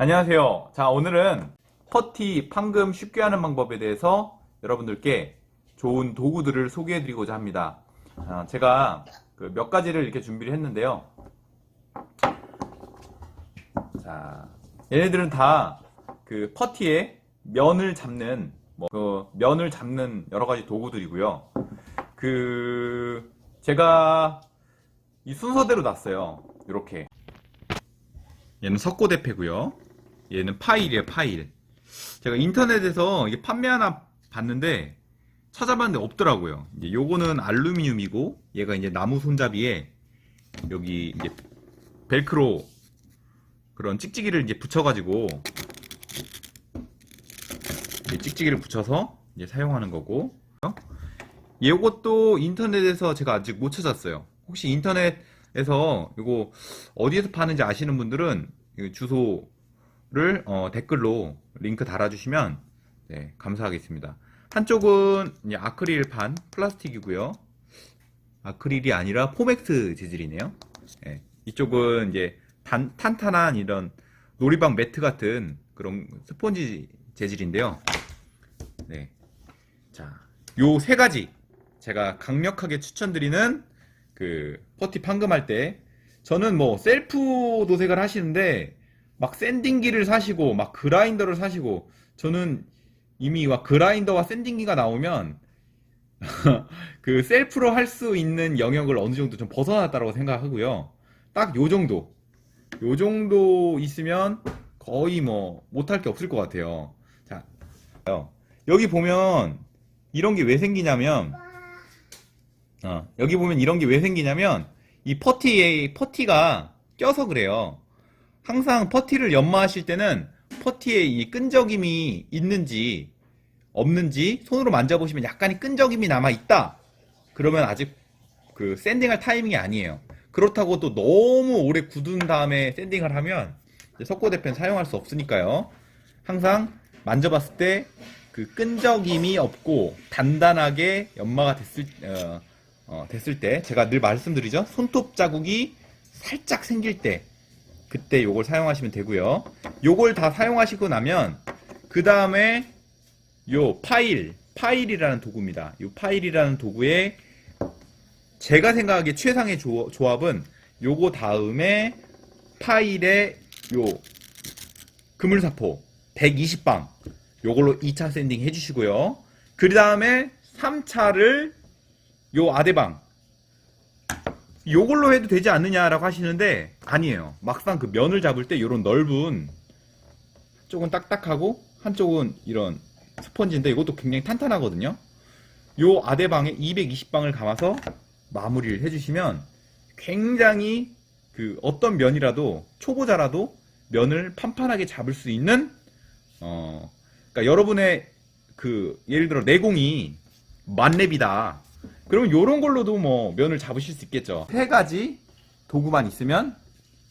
안녕하세요. 자, 오늘은 퍼티 판금 쉽게 하는 방법에 대해서 여러분들께 좋은 도구들을 소개해 드리고자 합니다. 아, 제가 그 몇 가지를 이렇게 준비를 했는데요. 자, 얘네들은 다 그 퍼티에 면을 잡는, 뭐, 그 면을 잡는 여러 가지 도구들이고요. 그, 제가 이 순서대로 놨어요. 이렇게. 얘는 석고대패고요. 얘는 파일이에요, 파일. 제가 인터넷에서 이게 판매 하나 봤는데 찾아봤는데 없더라고요. 이제 요거는 알루미늄이고 얘가 이제 나무 손잡이에 여기 이제 벨크로 그런 찍찍이를 이제 붙여가지고 이 찍찍이를 붙여서 이제 사용하는 거고 요것도 인터넷에서 제가 아직 못 찾았어요. 혹시 인터넷에서 이거 어디에서 파는지 아시는 분들은 이 주소 를 어, 댓글로 링크 달아주시면 네, 감사하겠습니다. 한쪽은 아크릴판 플라스틱이고요. 아크릴이 아니라 포맥스 재질이네요. 네, 이쪽은 이제 단, 탄탄한 이런 놀이방 매트 같은 그런 스펀지 재질인데요. 네. 자, 요 세 가지 제가 강력하게 추천드리는 그 퍼티 판금할 때 저는 뭐 셀프 도색을 하시는데 막 샌딩기를 사시고 막 그라인더를 사시고 저는 이미 막 그라인더와 샌딩기가 나오면 그 셀프로 할 수 있는 영역을 어느 정도 좀 벗어났다고 생각하고요. 딱 요 정도. 요 정도 있으면 거의 뭐 못할 게 없을 것 같아요. 자, 여기 보면 이런 게 왜 생기냐면 어, 여기 보면 이런 게 왜 생기냐면 이 퍼티에 퍼티가 껴서 그래요. 항상 퍼티를 연마하실 때는 퍼티에 이 끈적임이 있는지 없는지 손으로 만져보시면 약간의 끈적임이 남아 있다. 그러면 아직 그 샌딩할 타이밍이 아니에요. 그렇다고 또 너무 오래 굳은 다음에 샌딩을 하면 석고대펜 사용할 수 없으니까요. 항상 만져봤을 때 그 끈적임이 없고 단단하게 연마가 됐을 어, 어, 됐을 때 제가 늘 말씀드리죠. 손톱 자국이 살짝 생길 때 그때 요걸 사용하시면 되고요. 요걸 다 사용하시고 나면 그 다음에 요 파일 파일이라는 도구입니다. 요 파일이라는 도구에 제가 생각하기에 최상의 조, 조합은 요거 다음에 파일에 요 그물사포 120방 요걸로 2차 샌딩 해주시고요. 그 다음에 3차를 요 아대방 요걸로 해도 되지 않느냐라고 하시는데 아니에요. 막상 그 면을 잡을 때 요런 넓은 쪽은 딱딱하고 한쪽은 이런 스펀지인데 이것도 굉장히 탄탄하거든요. 요 아대방에 220방을 감아서 마무리를 해주시면 굉장히 그 어떤 면이라도 초보자라도 면을 판판하게 잡을 수 있는 어 그러니까 여러분의 그 예를 들어 내공이 만렙이다. 그러면 요런 걸로도 뭐 면을 잡으실 수 있겠죠. 세 가지 도구만 있으면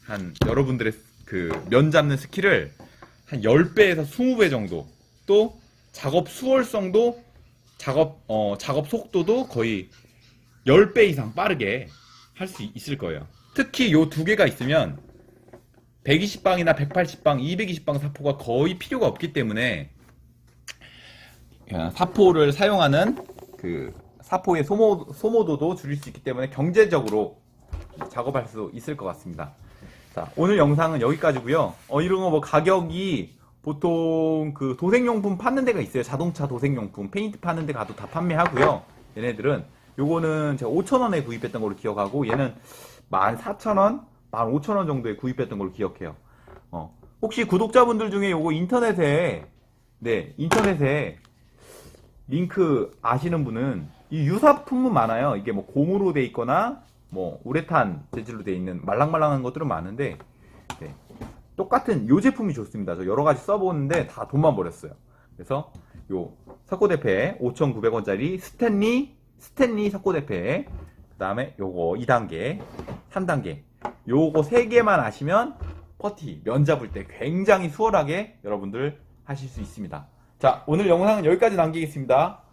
한 여러분들의 그 면 잡는 스킬을 한 10배에서 20배 정도 또 작업 수월성도 작업 어 작업 속도도 거의 10배 이상 빠르게 할 수 있을 거예요. 특히 요 두 개가 있으면 120방이나 180방, 220방 사포가 거의 필요가 없기 때문에 어, 사포를 사용하는 그 사포의 소모, 소모도도 줄일 수 있기 때문에 경제적으로 작업할 수 있을 것 같습니다. 자, 오늘 영상은 여기까지고요. 어, 이런 거 뭐 가격이 보통 그 도색용품 파는 데가 있어요. 자동차 도색용품, 페인트 파는 데 가도 다 판매하고요. 얘네들은 요거는 제가 5,000원에 구입했던 걸로 기억하고 얘는 14,000원, 15,000원 정도에 구입했던 걸로 기억해요. 어, 혹시 구독자분들 중에 요거 인터넷에 네, 인터넷에 링크 아시는 분은 이 유사 품은 많아요. 이게 뭐 고무로 돼 있거나 뭐 우레탄 재질로 돼 있는 말랑말랑한 것들은 많은데 네. 똑같은 요 제품이 좋습니다. 저 여러 가지 써보는데 다 돈만 버렸어요. 그래서 요 석고대패 5,900원짜리 스탠리 스탠리 석고대패 그 다음에 요거 2단계 3단계 요거 3개만 아시면 퍼티 면 잡을 때 굉장히 수월하게 여러분들 하실 수 있습니다. 자 오늘 영상은 여기까지 남기겠습니다.